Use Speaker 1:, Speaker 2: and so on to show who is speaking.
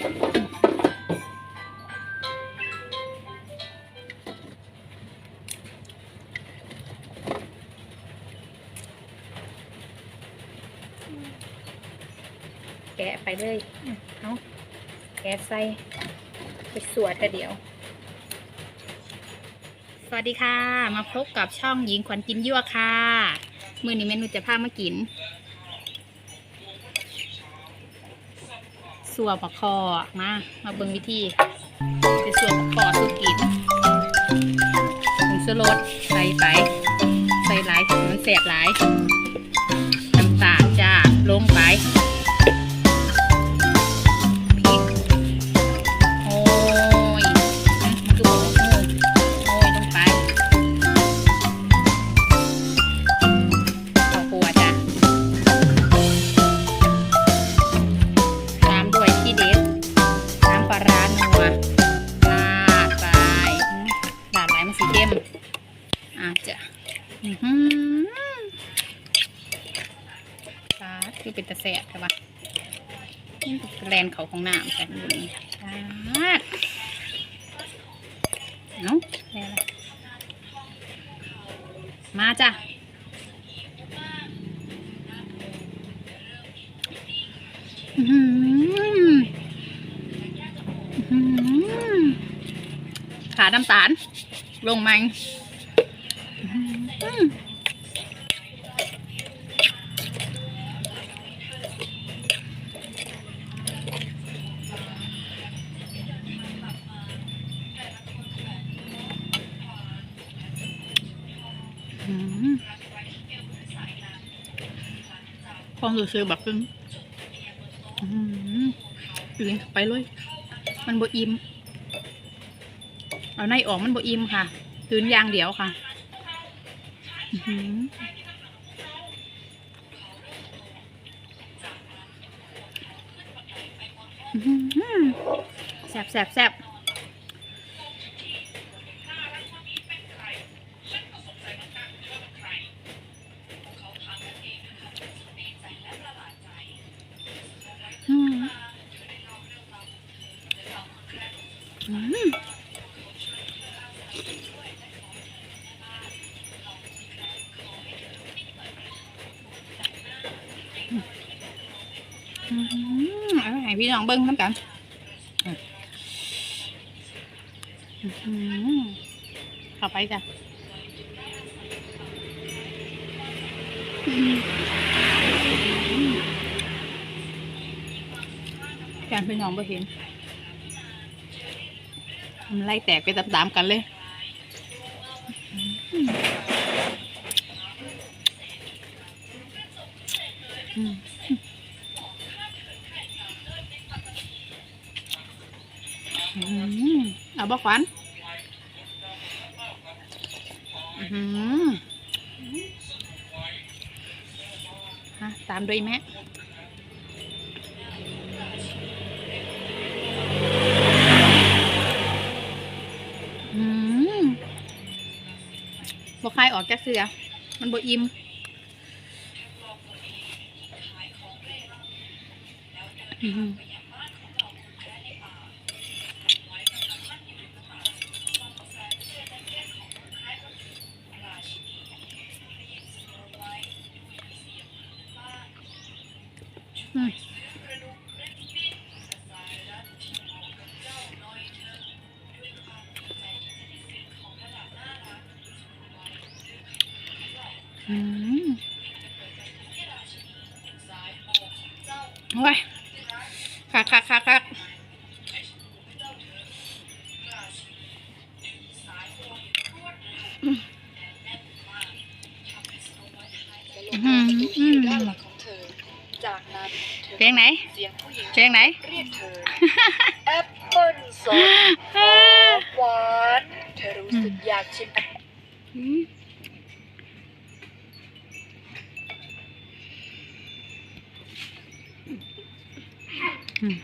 Speaker 1: แกะไปเลยเอาแกะใส่ไปสวดแต่เดี๋ยว สวัสดีค่ะ มาพบกับช่องหญิงขวัญกินยั่วค่ะ มือนี้เมนูจะพามากิน สัวบักคอมามาเบิ่งวิธีไปสัวบักคอสุกินผงชูรสใส่ไป ใส่หลายมันแสบหลาย ปลาคือเป็นตะแสบใช่ปะนี่เป็นแลนเขาของน้ำกันอยู่นี่ปลาเนาะมาจ้ะอื้อหืออื้อหือขาน้ำตาล ลงมัง ความรู้สึกแบบเป็นอืมอื่นไปเลย มันบอิ่มเอาในออกมันบอิ่มค่ะคืนย่างเดียวค่ะแซ่บแซ่บแซ่บ ให้พี่น้องเบิ้งน้ำกันอืมอื้อหือเข้าไปจ้ะอืมแกนพี่น้องบ่เห็น มันไล่แตกไปตามๆกันเลยอืมอือเอาบ่ขวัญอื้อหือฮะตามด้วยแม่ายออกจากเสือ มันบอิ่มอืม โอ้ยคักคักคักคักอืมอืม
Speaker 2: ด้านหลังของเธอจากนั้นเธอ
Speaker 1: เพลงไหน
Speaker 2: เสียงผู้หญิง
Speaker 1: เพลงไหน
Speaker 2: เรียกเธอแอปเปิ้ลสดหอมหวานเธอรู้สึกอยากชิมแอป
Speaker 1: อืม 嗯。